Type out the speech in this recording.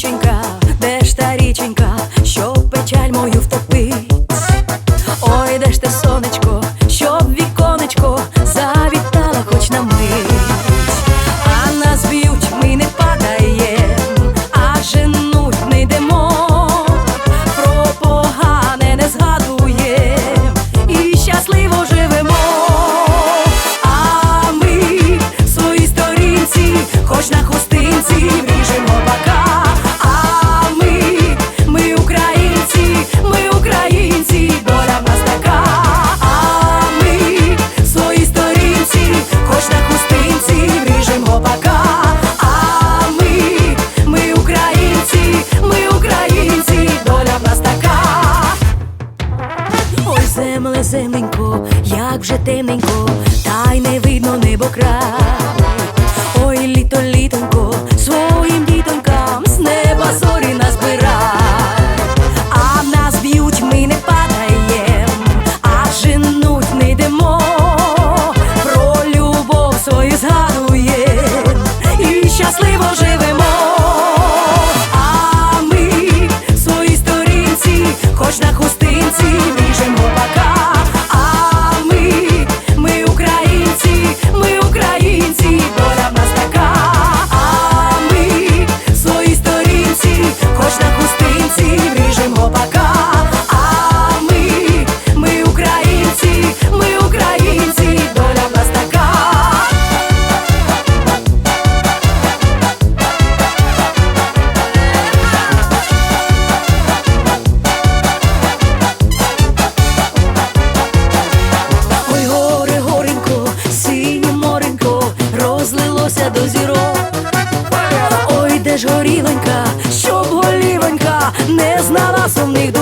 дівченька. земле, земленько, як вже темненько, та й не видно небо Ой, літо, літонько, своїм дітонькам з неба зорі назбирай, а нас б'ють, ми не падаєм, а женуть не йдемо, про любов свою згадуєм і щасливо живемо. А ми в своїй сторінці, хоч на хустці кажемо пока, а ми, ми українці, ми українці, доля в нас така. Ой, горе, горенько, синє моренько, розлилося до зірок. Ой, де ж горіленька. що? Nasıl neydi